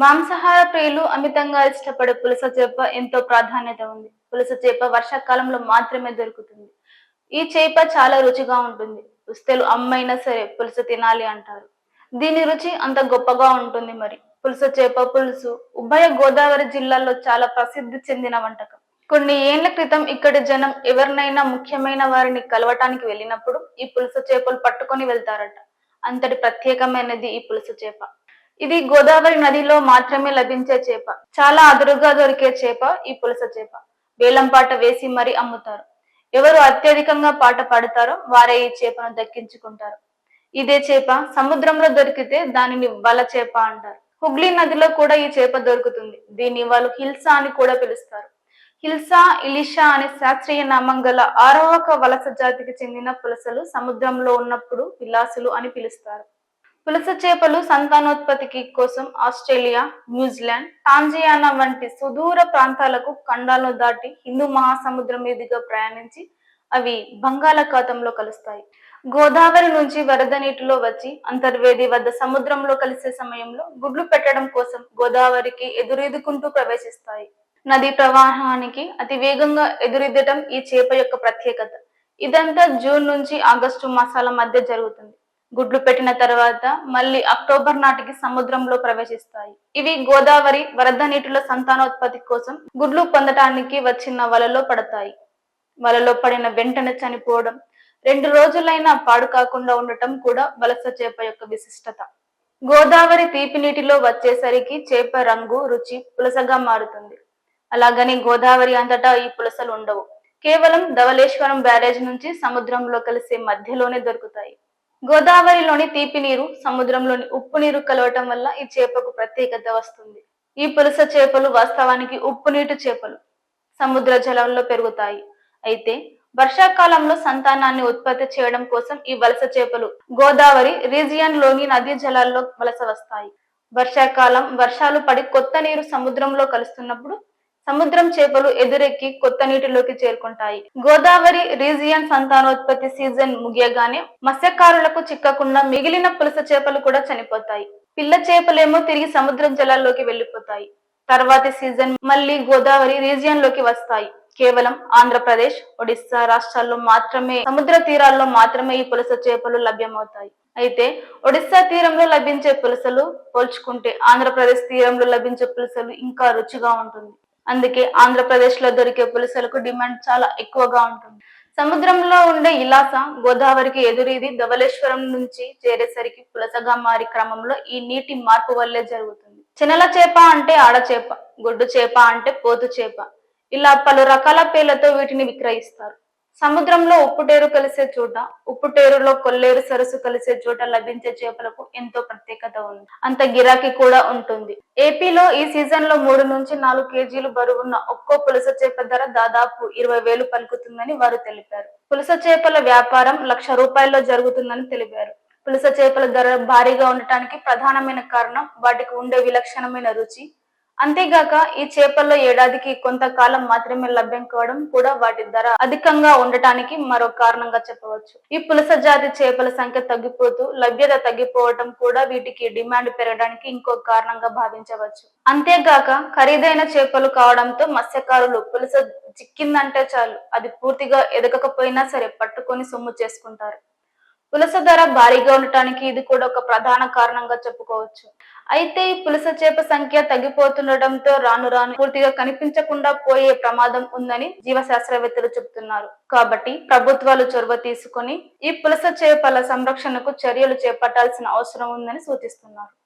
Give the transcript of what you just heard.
మాంసాహార ప్రియులు అమితంగా ఇష్టపడే పులస చేప ఎంతో ప్రాధాన్యత ఉంది. పులస చేప వర్షాకాలంలో మాత్రమే దొరుకుతుంది. ఈ చేప చాలా రుచిగా ఉంటుంది. ఉస్తలు అమ్మైనా సరే పులుసు తినాలి అంటారు. దీని రుచి అంత గొప్పగా ఉంటుంది మరి. పులస చేప పులుసు ఉభయ గోదావరి జిల్లాల్లో చాలా ప్రసిద్ధి చెందిన వంటకం. కొన్ని ఏళ్ళ క్రితం ఇక్కడి జనం ఎవరినైనా ముఖ్యమైన వారిని కలవటానికి వెళ్ళినప్పుడు ఈ పులస చేపలు పట్టుకొని వెళ్తారట. అంతటి ప్రత్యేకమైనది ఈ పులస చేప. ఇది గోదావరి నదిలో మాత్రమే లభించే చేప. చాలా అదురుగా దొరికే చేప ఈ పులస చేప. వేలం పాట వేసి మరీ అమ్ముతారు. ఎవరు అత్యధికంగా పాట పాడతారో వారే ఈ చేపను దక్కించుకుంటారు. ఇదే చేప సముద్రంలో దొరికితే దానిని వల చేప అంటారు. హుగ్లీ నదిలో కూడా ఈ చేప దొరుకుతుంది. దీన్ని వాళ్ళు హిల్సా అని కూడా పిలుస్తారు. హిల్సా ఇలిషా అనే శాస్త్రీయ నామం గల ఆరవక వలస జాతికి చెందిన పులసలు సముద్రంలో ఉన్నప్పుడు విలాసులు అని పిలుస్తారు. పులస చేపలు సంతానోత్పత్తికి కోసం ఆస్ట్రేలియా న్యూజిలాండ్ టాంజియానా వంటి సుదూర ప్రాంతాలకు ఖండాలను దాటి హిందూ మహాసముద్రం మీదుగా ప్రయాణించి అవి బంగాళాఖాతంలో కలుస్తాయి. గోదావరి నుంచి వరద నీటిలో వచ్చి అంతర్వేది వద్ద సముద్రంలో కలిసే సమయంలో గుడ్లు పెట్టడం కోసం గోదావరికి ఎదురెదుకుంటూ ప్రవేశిస్తాయి. నది ప్రవాహానికి అతి వేగంగా ఎదురెద్దటం ఈ చేప యొక్క ప్రత్యేకత. ఇదంతా జూన్ నుంచి ఆగస్టు మాసాల మధ్య జరుగుతుంది. గుడ్లు పెట్టిన తర్వాత మళ్ళీ అక్టోబర్ నాటికి సముద్రంలో ప్రవేశిస్తాయి. ఇవి గోదావరి వరద నీటిలో సంతానోత్పత్తి కోసం గుడ్లు పొందటానికి వచ్చిన వలలో పడతాయి. వలలో పడిన వెంటనే చనిపోవడం రెండు రోజులైనా పాడు కాకుండా ఉండటం కూడా వలస చేప యొక్క విశిష్టత. గోదావరి తీపి నీటిలో వచ్చేసరికి చేప రంగు రుచి పులసగా మారుతుంది. అలాగని గోదావరి అంతటా ఈ పులసలు ఉండవు. కేవలం ధవలేశ్వరం బ్యారేజ్ నుంచి సముద్రంలో కలిసే మధ్యలోనే దొరుకుతాయి. గోదావరిలోని తీపి నీరు సముద్రంలోని ఉప్పు నీరు కలవటం వల్ల ఈ చేపకు ప్రత్యేకత వస్తుంది. ఈ పులస చేపలు వాస్తవానికి ఉప్పు నీటి చేపలు. సముద్ర జలంలో పెరుగుతాయి. అయితే వర్షాకాలంలో సంతానాన్ని ఉత్పత్తి చేయడం కోసం ఈ వలస చేపలు గోదావరి రీజియన్లోని నదీ జలాల్లో వలస వస్తాయి. వర్షాకాలం వర్షాలు పడి కొత్త నీరు సముద్రంలో కలుస్తున్నప్పుడు సముద్రం చేపలు ఎదురెక్కి కొత్త నీటిలోకి చేరుకుంటాయి. గోదావరి రీజియన్ సంతానోత్పత్తి సీజన్ ముగియగానే మత్స్యకారులకు చిక్కకుండా మిగిలిన పులస చేపలు కూడా చనిపోతాయి. పిల్ల చేపలేమో తిరిగి సముద్రం జలాల్లోకి వెళ్ళిపోతాయి తర్వాతి సీజన్ మళ్ళీ గోదావరి రీజియన్లోకి వస్తాయి. కేవలం ఆంధ్రప్రదేశ్ ఒడిస్సా రాష్ట్రాల్లో మాత్రమే సముద్ర తీరాల్లో మాత్రమే ఈ పులస చేపలు లభ్యమవుతాయి. అయితే ఒడిస్సా తీరంలో లభించే పులసలు పోల్చుకుంటే ఆంధ్రప్రదేశ్ తీరంలో లభించే పులసలు ఇంకా రుచిగా ఉంటుంది. అందుకే ఆంధ్రప్రదేశ్లో దొరికే పులసలకు డిమాండ్ చాలా ఎక్కువగా ఉంటుంది. సముద్రంలో ఉండే ఇలాస గోదావరికి ఎదురీది ధవలేశ్వరం నుంచి చేరేసరికి పులసగా మారి క్రమంలో ఈ నీటి మార్పు వల్లే జరుగుతుంది. చినల చేప అంటే ఆడ చేప గుడ్డు చేప అంటే పోతు చేప. ఇలా పలు రకాల పేర్లతో వీటిని విక్రయిస్తారు. సముద్రంలో ఉప్పుటేరు కలిసే చోట ఉప్పుటేరులో కొల్లేరు సరస్సు కలిసే చోట లభించే చేపలకు ఎంతో ప్రత్యేకత ఉంది. అంత గిరాకీ కూడా ఉంటుంది. ఏపీలో ఈ సీజన్లో మూడు నుంచి నాలుగు కేజీలు బరువున్న ఒక్కో పులస చేప ధర దాదాపు ఇరవై వేలు పలుకుతుందని వారు తెలిపారు. పులస చేపల వ్యాపారం లక్ష రూపాయల్లో జరుగుతుందని తెలిపారు. పులస చేపల ధర భారీగా ఉండటానికి ప్రధానమైన కారణం వాటికి ఉండే విలక్షణమైన రుచి అంతేగాక ఈ చేపల్లో ఏడాదికి కొంతకాలం మాత్రమే లభ్యం కావడం కూడా వాటి ధర అధికంగా ఉండటానికి మరో కారణంగా చెప్పవచ్చు. ఈ పులస జాతి చేపల సంఖ్య తగ్గిపోతూ లభ్యత తగ్గిపోవటం కూడా వీటికి డిమాండ్ పెరగడానికి ఇంకో కారణంగా భావించవచ్చు. అంతేగాక ఖరీదైన చేపలు కావడంతో మత్స్యకారులు పులస చిక్కిందంటే చాలు. అది పూర్తిగా ఎదగకపోయినా సరే పట్టుకొని సొమ్ము చేసుకుంటారు. పులస ధర భారీగా ఉండటానికి ఇది కూడా ఒక ప్రధాన కారణంగా చెప్పుకోవచ్చు. అయితే ఈ పులస చేప సంఖ్య తగ్గిపోతుండటంతో రాను రాను పూర్తిగా కనిపించకుండా పోయే ప్రమాదం ఉందని జీవశాస్త్రవేత్తలు చెబుతున్నారు. కాబట్టి ప్రభుత్వాలు చొరవ తీసుకొని ఈ పులస చేపల సంరక్షణకు చర్యలు చేపట్టాల్సిన అవసరం ఉందని సూచిస్తున్నారు.